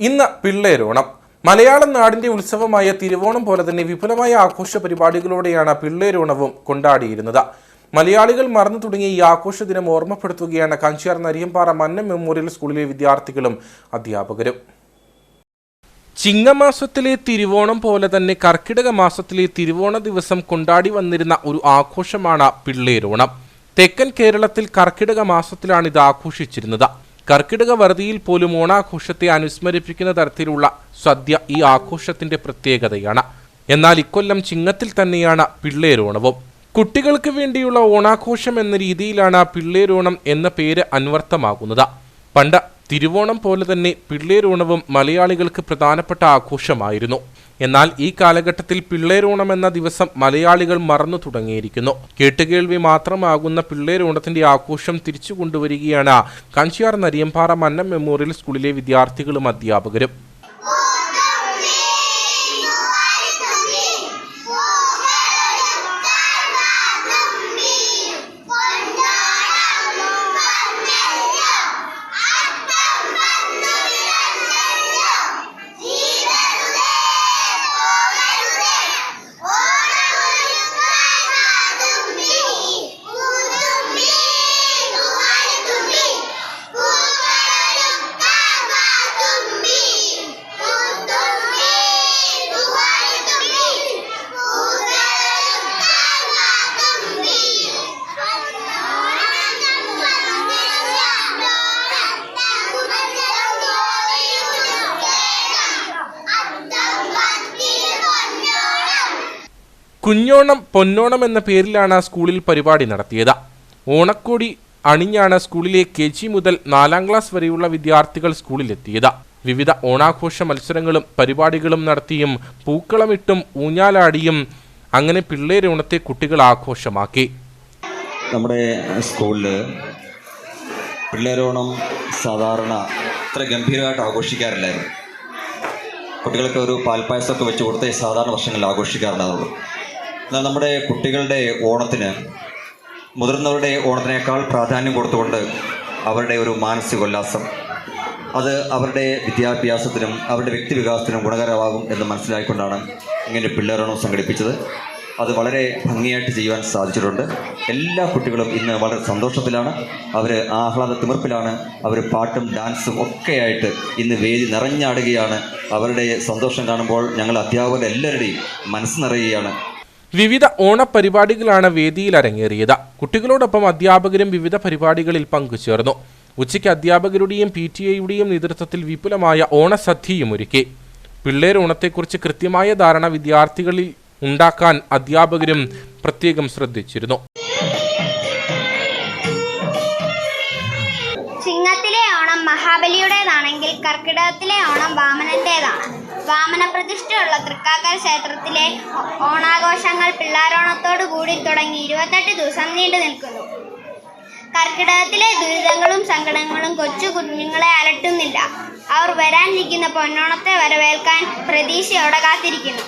ഇന്ന് പിള്ളേരോണം. മലയാളം നാടിന്റെ ഉത്സവമായ തിരുവോണം പോലെ തന്നെ വിപുലമായ ആഘോഷ പരിപാടികളോടെയാണ് പിള്ളേരോണവും കൊണ്ടാടിയിരുന്നത്. മലയാളികൾ മറന്നു തുടങ്ങിയ ഈ ആഘോഷ ദിനം ഓർമ്മപ്പെടുത്തുകയാണ് കഞ്ചിയാർ നരിയമ്പാറ മന്നം മെമ്മോറിയൽ സ്കൂളിലെ വിദ്യാർത്ഥികളും അധ്യാപകരും. ചിങ്ങമാസത്തിലെ തിരുവോണം പോലെ തന്നെ കർക്കിടക മാസത്തിലെ തിരുവോണ ദിവസം കൊണ്ടാടി വന്നിരുന്ന ഒരു ആഘോഷമാണ് പിള്ളേരോണം. തെക്കൻ കേരളത്തിൽ കർക്കിടക മാസത്തിലാണ് ഇത് ആഘോഷിച്ചിരുന്നത്. കർക്കിടക വറുതിയിൽ പോലും ഓണാഘോഷത്തെ അനുസ്മരിപ്പിക്കുന്ന തരത്തിലുള്ള സദ്യ ഈ ആഘോഷത്തിന്റെ പ്രത്യേകതയാണ്. എന്നാൽ ഇക്കൊല്ലം ചിങ്ങത്തിൽ തന്നെയാണ് പിള്ളേരോണവും കുട്ടികൾക്ക് വേണ്ടിയുള്ള ഓണാഘോഷം എന്ന രീതിയിലാണ് പിള്ളേരോണം എന്ന പേര് അന്വർത്ഥമാകുന്നത്. പണ്ട് തിരുവോണം പോലെ തന്നെ പിള്ളേരോണവും മലയാളികൾക്ക് പ്രധാനപ്പെട്ട ആഘോഷമായിരുന്നു. എന്നാൽ ഈ കാലഘട്ടത്തിൽ പിള്ളേരൂണം എന്ന ദിവസം മലയാളികൾ മറന്നു തുടങ്ങിയിരിക്കുന്നു. കേട്ടുകേൾവി മാത്രമാകുന്ന പിള്ളേരൂണത്തിന്റെ ആഘോഷം തിരിച്ചു കൊണ്ടുവരികയാണ് കഞ്ചിയാർ നരിയമ്പാറ മന്നം മെമ്മോറിയൽ സ്കൂളിലെ വിദ്യാർത്ഥികളും അധ്യാപകരും. കുഞ്ഞോണം പൊന്നോണം എന്ന പേരിലാണ് സ്കൂളിൽ പരിപാടി നടത്തിയത്. ഓണക്കോടി അണിഞ്ഞാണ് സ്കൂളിലെ കെ ജി മുതൽ നാലാം ക്ലാസ് വരെയുള്ള വിദ്യാർത്ഥികൾ സ്കൂളിലെത്തിയത്. വിവിധ ഓണാഘോഷ മത്സരങ്ങളും പരിപാടികളും നടത്തിയും പൂക്കളമിട്ടും ഊഞ്ഞാലാടിയും അങ്ങനെ പിള്ളേരോണത്തെ കുട്ടികൾ ആഘോഷമാക്കി. നമ്മുടെ സ്കൂളിൽ പിള്ളേരോണം സാധാരണ ഇത്ര ഗംഭീരമായിട്ട് ആഘോഷിക്കാറില്ലായിരുന്നു. കുട്ടികൾക്ക് ഒരു പാൽപ്പായസമൊക്കെ വെച്ച് കൊടുത്തേ സാധാരണ വർഷങ്ങളിൽ ആഘോഷിക്കാറുണ്ടാവുള്ളൂ. നമ്മുടെ കുട്ടികളുടെ ഓണത്തിന് മുതിർന്നവരുടെ ഓണത്തിനേക്കാൾ പ്രാധാന്യം കൊടുത്തുകൊണ്ട് അവരുടെ ഒരു മാനസികോല്ലാസം അത് അവരുടെ വിദ്യാഭ്യാസത്തിനും അവരുടെ വ്യക്തിവികാസത്തിനും ഗുണകരമാകും എന്ന് മനസ്സിലാക്കിക്കൊണ്ടാണ് ഇങ്ങനെ പിള്ളേരോണം സംഘടിപ്പിച്ചത്. അത് വളരെ ഭംഗിയായിട്ട് ചെയ്യുവാൻ സാധിച്ചിട്ടുണ്ട്. എല്ലാ കുട്ടികളും ഇന്ന് വളരെ സന്തോഷത്തിലാണ്. അവർ ആഹ്ലാദ തിമിർപ്പിലാണ്. അവർ പാട്ടും ഡാൻസും ഒക്കെയായിട്ട് ഇന്ന് വേദി നിറഞ്ഞാടുകയാണ്. അവരുടെ സന്തോഷം കാണുമ്പോൾ ഞങ്ങൾ അധ്യാപകരുടെ എല്ലാവരുടെയും മനസ്സ് നിറയുകയാണ്. വിവിധ ഓണപരിപാടികളാണ് വേദിയിൽ അരങ്ങേറിയത്. കുട്ടികളോടൊപ്പം അധ്യാപകരും വിവിധ പരിപാടികളിൽ പങ്കുചേർന്നു. ഉച്ചയ്ക്ക് അധ്യാപകരുടെയും പി ടി എയുടെയും നേതൃത്വത്തിൽ വിപുലമായ ഓണസദ്യയും ഒരുക്കി. പിള്ളേരോണത്തെക്കുറിച്ച് കൃത്യമായ ധാരണ വിദ്യാർത്ഥികളിൽ ഉണ്ടാക്കാൻ അധ്യാപകരും പ്രത്യേകം ശ്രദ്ധിച്ചിരുന്നു. മഹാബലിയുടേതാണെങ്കിൽ കർക്കിടകത്തിലെ ഓണം വാമനന്റേതാണ്. വാമന പ്രതിഷ്ഠയുള്ള തൃക്കാക്കര ക്ഷേത്രത്തിലെ ഓണാഘോഷങ്ങൾ പിള്ളാരോണത്തോടു കൂടി തുടങ്ങി ഇരുപത്തെട്ട് ദിവസം നീണ്ടു നിൽക്കുന്നു. കർക്കിടകത്തിലെ ദുരിതങ്ങളും സങ്കടങ്ങളും കൊച്ചു കുഞ്ഞുങ്ങളെ അലട്ടുന്നില്ല. അവർ വരാനിരിക്കുന്ന പൊന്നോണത്തെ വരവേൽക്കാൻ പ്രതീക്ഷയോടെ കാത്തിരിക്കുന്നു.